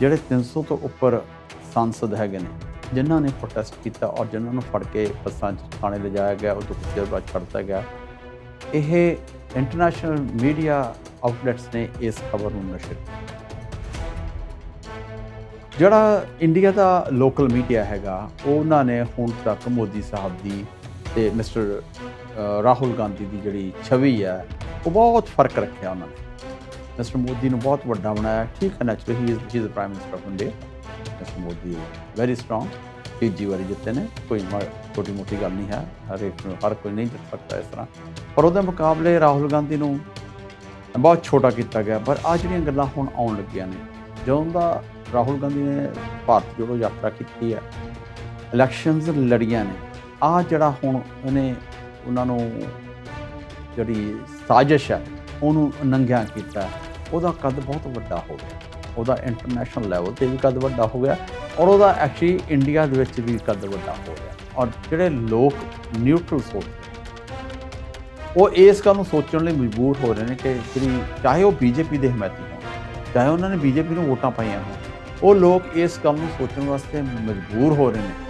ਜਿਹੜੇ 300 ਤੋਂ ਉੱਪਰ ਸੰਸਦ ਹੈਗੇ ਨੇ, ਜਿਨ੍ਹਾਂ ਨੇ ਪ੍ਰੋਟੈਸਟ ਕੀਤਾ ਔਰ ਜਿਨ੍ਹਾਂ ਨੂੰ ਫੜ ਕੇ ਬੱਸਾਂ 'ਚ ਥਾਣੇ ਲਿਜਾਇਆ ਗਿਆ, ਉਹ ਤੋਂ ਕੁਝ ਦੇਰ ਬਾਅਦ ਛੱਡਤਾ ਗਿਆ। ਇਹ ਇੰਟਰਨੈਸ਼ਨਲ ਮੀਡੀਆ ਆਊਟਲੈਟਸ ਨੇ ਇਸ ਖਬਰ ਨੂੰ ਨਸ਼ਰ ਜਿਹੜਾ ਇੰਡੀਆ ਦਾ ਲੋਕਲ ਮੀਡੀਆ ਹੈਗਾ, ਉਹਨਾਂ ਨੇ ਹੁਣ ਤੱਕ ਮੋਦੀ ਸਾਹਿਬ ਦੀ ਤੇ ਮਿਸਟਰ ਰਾਹੁਲ ਗਾਂਧੀ ਦੀ ਜਿਹੜੀ ਛਵੀ ਹੈ, ਉਹ ਬਹੁਤ ਫ਼ਰਕ ਰੱਖਿਆ ਉਹਨਾਂ ਨੇ। ਮਿਸਟਰ ਮੋਦੀ ਨੂੰ ਬਹੁਤ ਵੱਡਾ ਬਣਾਇਆ। ਠੀਕ ਹੈ naturally he is he is prime minister of India mister Modi very strong ਤੀਜੀ ਵਾਰੀ ਜਿੱਤੇ ਨੇ, ਕੋਈ ਛੋਟੀ ਮੋਟੀ ਗੱਲ ਨਹੀਂ ਹੈ। ਹਰ ਇੱਕ ਹਰ ਕੋਈ ਨਹੀਂ ਜਿੱਤ ਸਕਦਾ ਇਸ ਤਰ੍ਹਾਂ। ਪਰ ਉਹਦੇ ਮੁਕਾਬਲੇ ਰਾਹੁਲ ਗਾਂਧੀ ਨੂੰ ਬਹੁਤ ਛੋਟਾ ਕੀਤਾ ਗਿਆ। ਪਰ ਆ ਜਿਹੜੀਆਂ ਗੱਲਾਂ ਹੁਣ ਆਉਣ ਲੱਗੀਆਂ ਨੇ, ਜਦੋਂ ਦਾ ਰਾਹੁਲ ਗਾਂਧੀ ਨੇ ਭਾਰਤ ਜੋੜੋ ਯਾਤਰਾ ਕੀਤੀ ਹੈ ਇਲੈਕਸ਼ਨਸ ਲੜੀਆਂ ਨੇ। ਆ ਜਿਹੜਾ ਹੁਣ ਉਹਨੇ, ਉਹਨਾਂ ਨੂੰ ਜਿਹੜੀ ਸਾਜ਼ਿਸ਼ ਹੈ, ਉਹਨੂੰ ਨੰਗਿਆ ਕੀਤਾ। ਉਹਦਾ ਕੱਦ ਬਹੁਤ ਵੱਡਾ ਹੋ ਗਿਆ। ਉਹਦਾ ਇੰਟਰਨੈਸ਼ਨਲ ਲੈਵਲ ਤੇ ਵੀ ਕੱਦ ਵੱਡਾ ਹੋ ਗਿਆ ਔਰ ਉਹਦਾ ਐਕਚੁਅਲੀ ਇੰਡੀਆ ਦੇ ਵਿੱਚ ਵੀ ਕੱਦ ਵੱਡਾ ਹੋ ਗਿਆ। ਔਰ ਜਿਹੜੇ ਲੋਕ ਨਿਊਟਰਲ ਸੋਚਦੇ ਉਹ ਇਸ ਗੱਲ ਨੂੰ ਸੋਚਣ ਲਈ ਮਜਬੂਰ ਹੋ ਰਹੇ ਨੇ ਕਿ ਜਿਹੜੀ ਚਾਹੇ ਉਹ ਬੀਜੇਪੀ ਦੇ ਹਮਾਇਤੀ ਹੋਣ, ਚਾਹੇ ਉਹਨਾਂ ਨੇ ਬੀਜੇਪੀ ਨੂੰ ਵੋਟਾਂ ਪਾਈਆਂ ਹੋਣ, ਉਹ ਲੋਕ ਇਸ ਕੰਮ ਨੂੰ ਸੋਚਣ ਵਾਸਤੇ ਮਜਬੂਰ ਹੋ ਰਹੇ ਨੇ